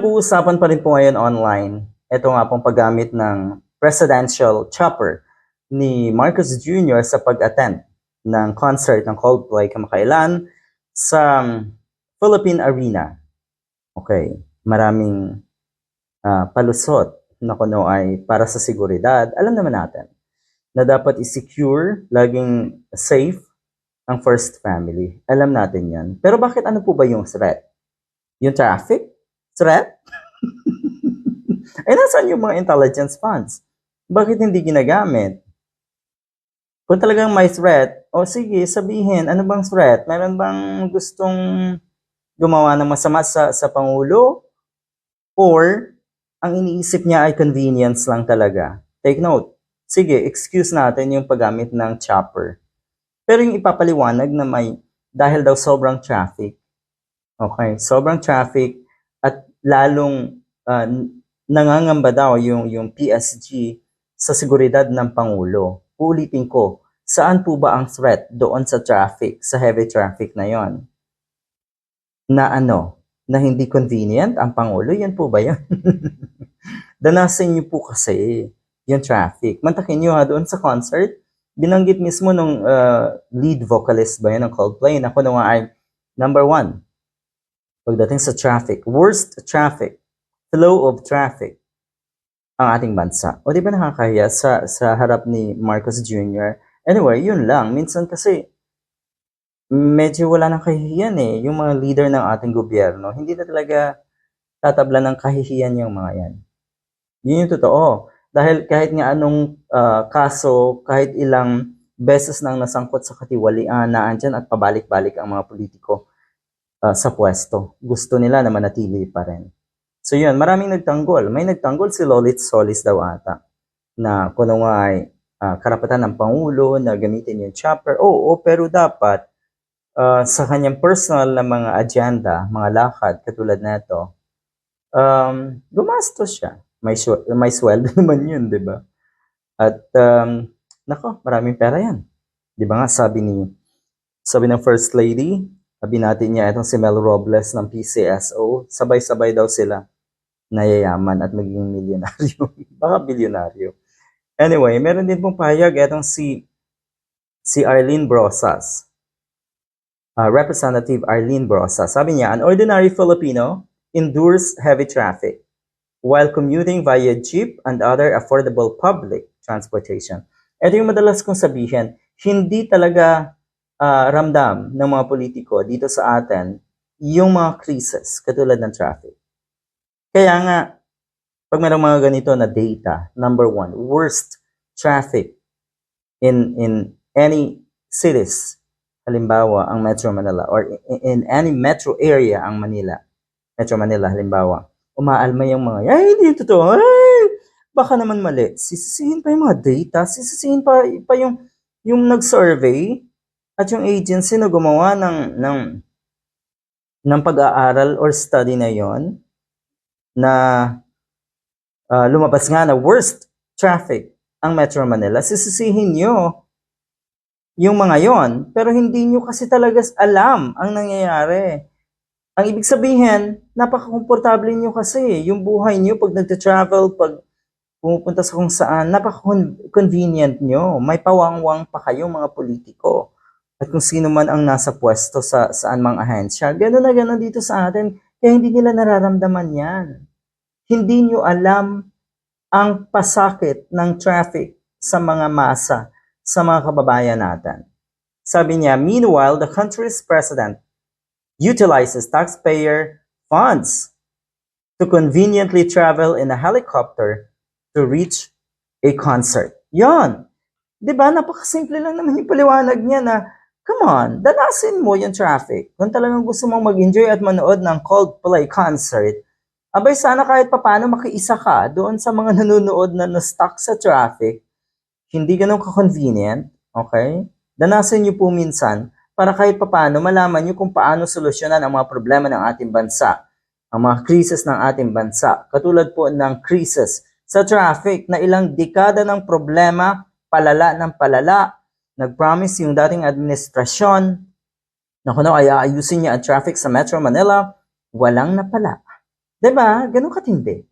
Nag-uusapan pa rin po ngayon online. Ito nga pong paggamit ng presidential chopper ni Marcos Jr. sa pag-attend ng concert ng Coldplay kamakailan sa Philippine Arena. Okay, maraming ah, palusot na kuno ay para sa seguridad. Alam naman natin na dapat i-secure, laging safe ang first family. Alam natin yan. Pero bakit ano po ba yung threat? Yung traffic? Threat? ay nasaan yung mga intelligence funds? Bakit hindi ginagamit? Kung talagang may threat, o sige, sabihin, ano bang threat? Meron bang gustong gumawa ng masama sa, sa Pangulo? Or, ang iniisip niya ay convenience lang talaga? Take note. Sige, excuse natin yung paggamit ng chopper. Pero yung ipapaliwanag na may, dahil daw sobrang traffic, okay, sobrang traffic, lalong ah, nangangamba daw yung, yung PSG sa seguridad ng Pangulo. Uulitin ko, saan po ba ang threat doon sa traffic, sa heavy traffic na yon? Na ano, na hindi convenient ang Pangulo, yan po ba yan? Danasin niyo po kasi yung traffic. Mantakin niyo ha, doon sa concert, binanggit mismo nung ah, lead vocalist ba yun ng Coldplay na kuno nga ay number one pagdating sa traffic, worst traffic, flow of traffic ang ating bansa. O di ba nakakahiya sa, sa harap ni Marcos Jr.? Anyway, yun lang. Minsan kasi medyo wala nang kahihiyan eh. Yung mga leader ng ating gobyerno, hindi na talaga tatabla ng kahihiyan yung mga yan. Yun yung totoo. Dahil kahit nga anong ah, kaso, kahit ilang beses nang nasangkot sa katiwalian na andyan at pabalik-balik ang mga politiko ah, sa pwesto. Gusto nila na manatili pa rin. So yun, maraming nagtanggol. May nagtanggol si Lolit Solis daw ata na kuno nga ay ah, karapatan ng Pangulo na gamitin yung chopper. Oo, pero dapat ah, sa kanyang personal na mga agenda, mga lakad katulad nito, um, gumastos siya. May, swe- may sweldo naman yun, di ba? At um, nako, maraming pera yan. Di ba nga sabi ni sabi ng First Lady, sabi natin niya itong si Mel Robles ng PCSO, sabay-sabay daw sila nayayaman at magiging milyonaryo. Baka bilyonaryo. Anyway, meron din pong pahayag itong si si Arlene Brosas. Uh, Representative Arlene Brosas. Sabi niya, an ordinary Filipino endures heavy traffic while commuting via jeep and other affordable public transportation. Ito yung madalas kong sabihin, hindi talaga ah, ramdam ng mga politiko dito sa atin yung mga crisis katulad ng traffic. Kaya nga, pag mayroong mga ganito na data, number one, worst traffic in in any cities, halimbawa ang Metro Manila, or in, in any metro area ang Manila, Metro Manila, halimbawa, umaalma yung mga, ay, hindi totoo, ay, baka naman mali. Sisisihin pa yung mga data, sisisihin pa, pa yung, yung nag-survey, at yung agency na gumawa ng, ng, ng pag-aaral or study na yon na ah, lumabas nga na worst traffic ang Metro Manila, sisisihin nyo yung mga yon pero hindi nyo kasi talaga alam ang nangyayari. Ang ibig sabihin, napaka-komportable nyo kasi. Yung buhay nyo pag nagta-travel, pag pumupunta sa kung saan, napaka-convenient nyo. May pawangwang pa kayo mga politiko. At kung sino man ang nasa pwesto sa saan mang ahensya, gano'n na gano'n dito sa atin, kaya hindi nila nararamdaman yan. Hindi nyo alam ang pasakit ng traffic sa mga masa, sa mga kababayan natin. Sabi niya, meanwhile, the country's president utilizes taxpayer funds to conveniently travel in a helicopter to reach a concert. Yon. 'Di ba? Napakasimple lang naman yung paliwanag niya na come on, danasin mo yung traffic. Kung talagang gusto mong mag-enjoy at manood ng Coldplay concert, abay sana kahit papano makiisa ka doon sa mga nanonood na na-stuck sa traffic. Hindi ganun ka-convenient, okay? Danasin niyo po minsan para kahit papano malaman niyo kung paano solusyonan ang mga problema ng ating bansa, ang mga krisis ng ating bansa. Katulad po ng krisis sa traffic na ilang dekada ng problema, palala ng palala. Nag-promise yung dating administrasyon na kuno ay aayusin niya ang traffic sa Metro Manila, walang napala. 'Di ba? Gano'n katindi.